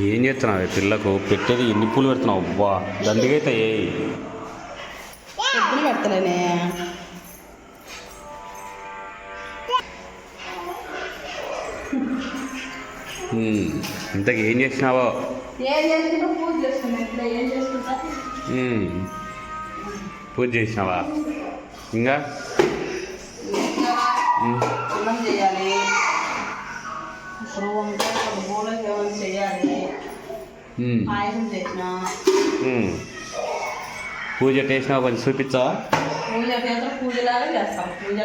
ఏం చేస్తున్నావు పిల్లకు? పెట్టేది ఎన్ని పూలు పెడుతున్నావు? అబ్బా దండిగైతే ఏ? పెడతలేనే? ఇంతకు ఏం చేసినావో పూజ చేసినావా? ఇంకా? చేయాలి ఇప్పుడు వంకాయ కొన్ని బోలకి ఏమైనా చేయాలి ఉమ్. పాయసం చేసిన. పూజ చేసినావా కొంచెం చూపించావా? పూజ చేస్తారు పూజలాగా చేస్తాం. పూజ.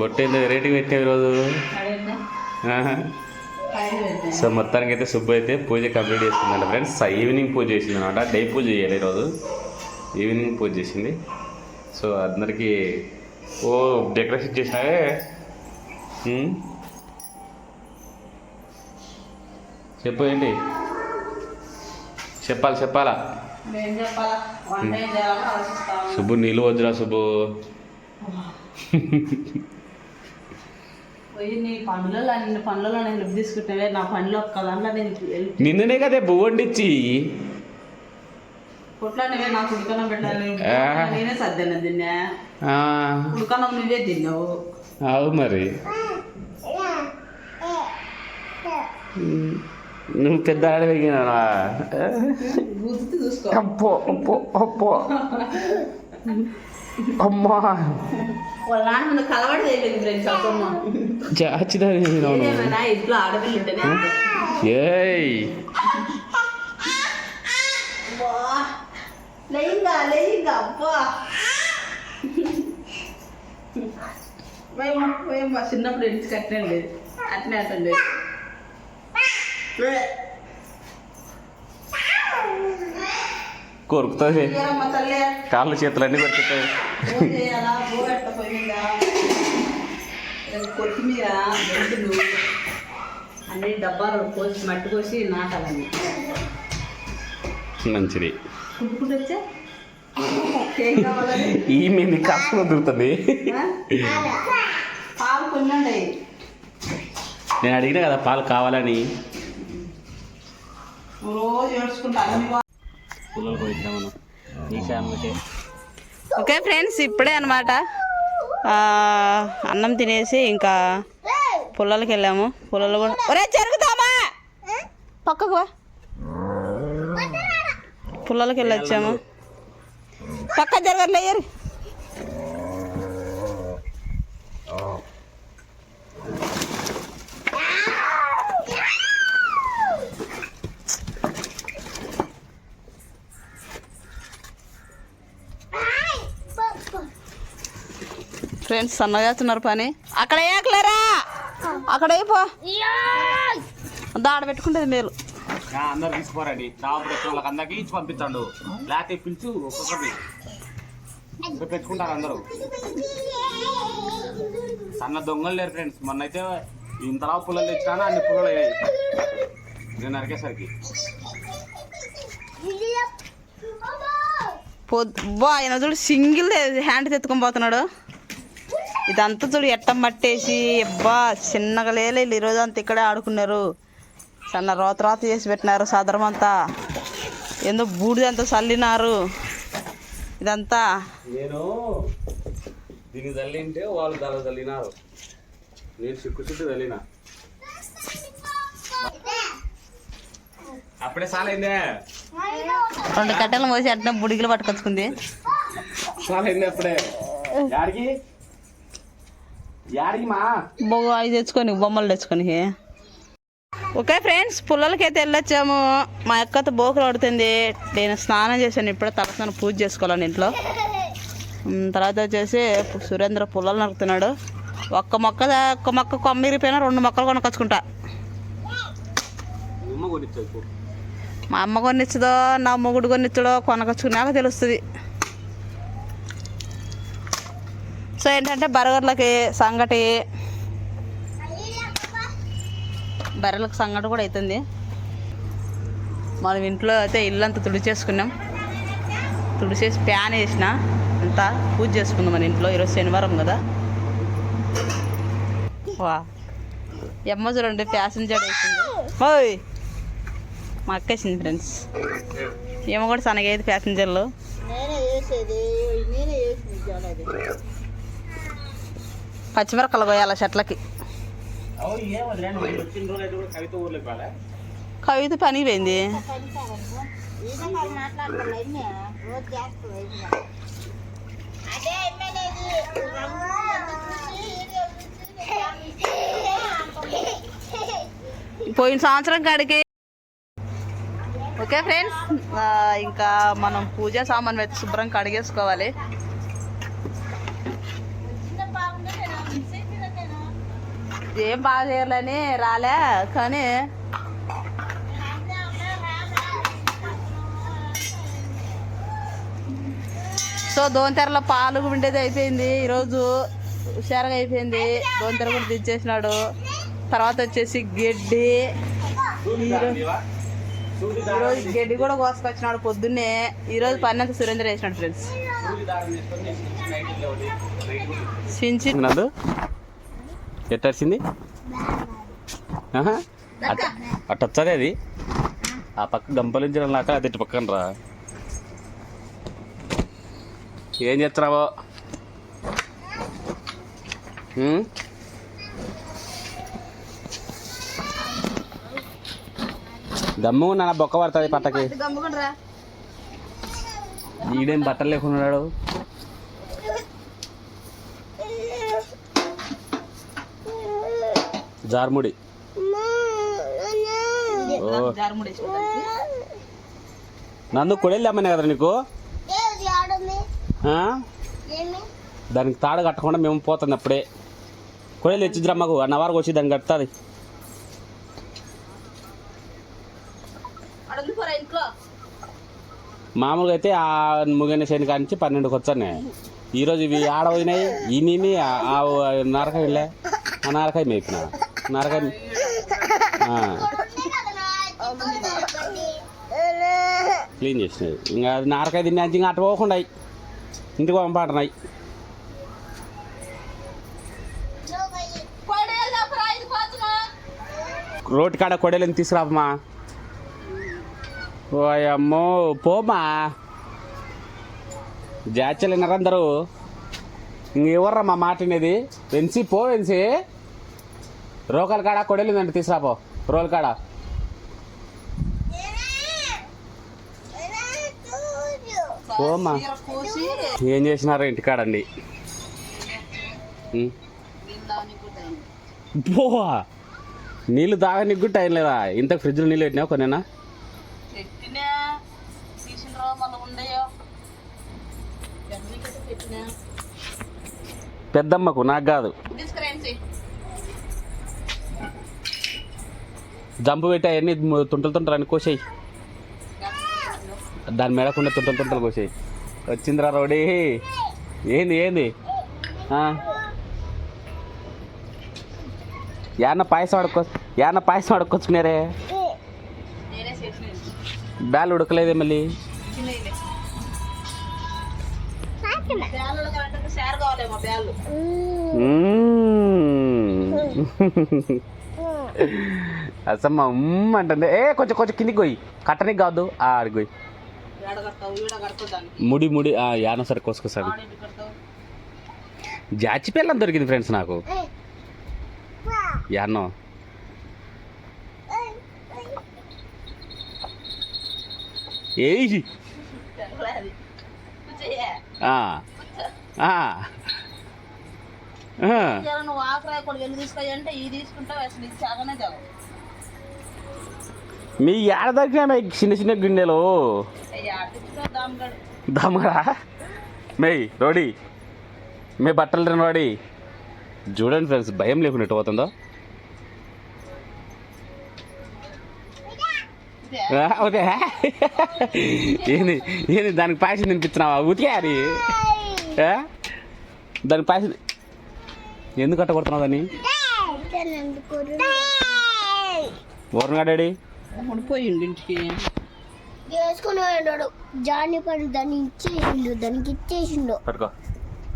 బొట్టేందో పెట్టావు ఈరోజు సో మొత్తానికి అయితే సుబ్బు అయితే పూజ కంప్లీట్ చేసిందంట ఫ్రెండ్స్. ఈవినింగ్ పూజ చేసింది అనమాట డే పూజ చేయాలి ఈరోజు. ఈవినింగ్ పూజ చేసింది. సో అందరికీ ఓ డెకరేషన్ చేసినావే. చెప్పు ఏంటి? చెప్పాలి చెప్పాలా? సుబ్బు నీళ్ళు వద్దురా సుబ్బు. పోయి నీ పనులలో నిన్ను పనులలో నేను హెల్ప్ తీసుకుంటే నా పనిలో ఒక్క దాంట్లో నేను హెల్ప్ నిన్ననే కదే బువ్వ వండిచ్చి. నాకు ఉడకనం పెట్టాలి. నేనే సర్దాను తిన్నా ఆ, ఉడకనం నువ్వే తిన్నావు. అవు మరి. నువ్వు పెద్ద చూసుకో అప్పో అప్పో అప్పో అమ్మా. ఏయ్. చిన్నప్పుడు ఇంటి కట్టండి అట్నే అట్టండి తల్లి? కాళ్ళు చేతులు అన్నీ కొరుకుతాయి కొత్తిమీర మెంతులు అన్ని డబ్బాలు పోసి మట్టి పోసి నాటాలని. మంచిది. ఈ మీ కష్టం దొరుకుతుంది? పాలు కొన్ని నేను అడిగినా కదా పాలు కావాలని. రోజు ఏడ్చుకుంటా. అన్ని పుల్లలు ఓకే ఫ్రెండ్స్ ఇప్పుడే అనమాట అన్నం తినేసి ఇంకా పొలాలకు వెళ్ళాము. పొలాలు కూడా ఒరే జరుగుతామా పక్కకు వా. పొలాలకు వెళ్ళి వచ్చాము పక్క జరగట్లేయరు ఫ్రెండ్స్ సన్నగా చేస్తున్నారు పని. అక్కడ వేయకలేరా అక్కడ అయిపో దాడ పెట్టుకుంటేది మేలు. అందరు తీసుకోరండి వాళ్ళకి అందరికి ఇచ్చి పంపించండు లేకపోతే పిలిచి ఒక్కొక్కటి పెట్టుకుంటారు అందరూ. సన్న దొంగలు లేరు ఫ్రెండ్స్. మొన్న అయితే ఇంతలా పుల్లలు తెచ్చినా అన్ని పుల్లలు అయ్యాయి నేను నరికేసరికి. పొద్దు ఆయన చూడు సింగిల్ హ్యాండ్ తెత్తుకొని పోతున్నాడు. ఇదంతా చూడు ఎట్ట మట్టేసి అబ్బా చిన్నగా లేలే ఈరోజు అంతా ఇక్కడే ఆడుకున్నారు. సన్న రోత రోత చేసి పెట్టినారు సదరం అంతా ఏందో బూడిదంతా చల్లినారు. ఇదంతా. నేను దీనికి తల్లింటే వాళ్ళు దాని తల్లినారు నేను చిక్కు చుట్టూ తల్లిన అప్పుడే సాలైందే. రెండు కట్టెలు మోసి అట్నే బుడిగిలు పట్టుకొచ్చుకుంది. సాలైంది అప్పుడే. బొగ్గ అవి తెచ్చుకొని బొమ్మలు తెచ్చుకొని ఓకే ఫ్రెండ్స్ పుల్లలకి అయితే వెళ్ళొచ్చాము. మా అక్కతో బోకలు పడుతుంది. నేను స్నానం చేశాను ఇప్పుడే తలస్నానం పూజ చేసుకోవాలని ఇంట్లో. తర్వాత వచ్చేసి సురేంద్ర పుల్లలు నరుకుతున్నాడు. ఒక్క మొక్క ఒక్క మొక్క కొమ్మిరిపోయినా రెండు మొక్కలు కొనుక్కొచ్చుకుంటా మా అమ్మ కొనిచ్చదో నా మొగుడు కొనిచ్చడో కొనకొచ్చుకున్నాక తెలుస్తుంది. సో ఏంటంటే బర్గర్లకి సంగటి బర్రెలకు సంగటి కూడా అవుతుంది మనం ఇంట్లో అయితే ఇల్లు అంతా తుడిచేసుకున్నాం. తుడిచేసి ప్యాన్ వేసిన అంతా పూజ చేసుకుందాం మన ఇంట్లో. ఈరోజు శనివారం కదా. వా. ఎమ్మ చూడండి ప్యాసింజర్ వేసింది. ఓయ్! మా అక్క వేసింది ఫ్రెండ్స్. ఏమో కూడా సనగైదు ప్యాసింజర్లు నేనే వేసేది నేనే వేసింది జోలది పచ్చిమిరపకాయలు పోయాల చెట్లకి. కవిత పని పోయింది. పోయిన సంవత్సరం కాడికి. ఓకే ఫ్రెండ్స్ ఇంకా మనం పూజ సామాన్ అయితే శుభ్రం కడిగేసుకోవాలి. ఏం బాగా చేయాలని రాలే కానీ సో దోంతెరలో పాలు ఉండేది అయిపోయింది. ఈరోజు హుషారుగా అయిపోయింది. దోంతెర కూడా దించేసినాడు. తర్వాత వచ్చేసి గడ్డి. ఈరో- ఈరోజు గడ్డి కూడా కోసుకొచ్చినాడు పొద్దున్నే. ఈరోజు పని అంతా సురేంద్ర వేసినాడు ఫ్రెండ్స్ చించి నందు ఎట్టరిసింది అట్ట వచ్చదే అది? ఆ పక్క గంపలించడం లాక అది ఇటు పక్కన రా. ఏం చేస్తున్నావో? ఉం? గమ్ము నా బొక్క పడుతుంది పట్టకి? ఈడేం బట్టలు లేకున్నాడు జార్ముడి. నందు కొడేళ్ళు అమ్మనే కదా నీకు? ఆ? దానికి తాడు కట్టకుండా మేము పోతుంది అప్పుడే. కొడేలు తెచ్చిద్రా మాకు. అన్న వారికి వచ్చి దాన్ని ఇంట్లో? మామూలుగా అయితే ఆ ముగిన శని కాడి నుంచి పన్నెండుకి వచ్చాను. ఈరోజు ఇవి ఆడ పోయినాయి ఆ నరకాయ వెళ్ళే ఆ నరకాయ మేపిన. చేస్తున్నారు కానీ. క్లీన్ చేసినవి ఇంకా అది నారకాయ తిన్నా ఇంకా అటు పోకుండా ఇంటికి పంపాడున్నాయి రోడ్డు కాడ కొడేళ్ళని తీసుకురాపమ్మా ఓ అమ్మో పోమా? జాచలు విన్నారు అందరూ ఇంకెవర్రా మా మాట అనేది వెన్సి పో వెన్సి. రోకల కాడ కొడేలిందండి తీసుకురాపో. రోల్ కాడ. పోమ్మా. ఏం చేసినారో ఇంటికాడండి? ఉం. పోవా. నీళ్ళు తాగనీకి కూడా టైం లేదా? ఇంత ఫ్రిడ్జ్లో నీళ్ళు పెట్టినావు కొనేనా పెట్టినా. పెద్దమ్మకు నాకు కాదు. జంపు పెట్టి అవన్నీ తుంటలు తుంటలు అని కోసేయి. దాని మెడకుండా తుంటలు తుంటలు కోసేయి. వచ్చిందిరా రోడీ. ఏంది ఏంది? ఆ? యాన్న పాయసం అడుక్కో యాన్న పాయసం అడుక్కొచ్చుకున్నారే బ్యాల్ ఉడకలేదే మళ్ళీ? బ్యాలు అసమ్మ ఉమ్మ అంటుంది ఏ కొంచెం కొంచెం కిందికి పోయి. కట్టనికి కావద్దు ఆడికి పోయి. ముడి ముడి ఆ, యాన సరే కోసుకొస్తాడు జాచి పిల్లం దొరికింది ఫ్రెండ్స్ నాకు. ఆ. ఇలా నువ్వు ఆకురాయ కూడా వెళ్ళి తీసుకొని అంటే ఈ తీసుకుంటావు అసలు ఇది చాగానే చావు మీ ఏడ దొరికినా చిన్న చిన్న గిన్నెలు దమ్మరా మేయ్ రోడి. మీ బట్టలు తిన వాడి చూడండి ఫ్రెండ్స్ భయం లేకుండా పోతుందో. ఉదే. ఏంది ఏంది దానికి పాయసం తినిపించినావా ఉతికే అది? దానికి పాయసం ఎందుకు అట్ట కొడుతున్నావు దాన్ని ఓర్నగా డాడీ ఉండిపోయిండు ఇంటికి. వేసుకుని పోయాడు. జాని పడి దాన్ని ఇచ్చేసిండు దానికి ఇచ్చేసిండు.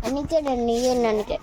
అందుకే దాన్ని ఇయ్యను అందుకే.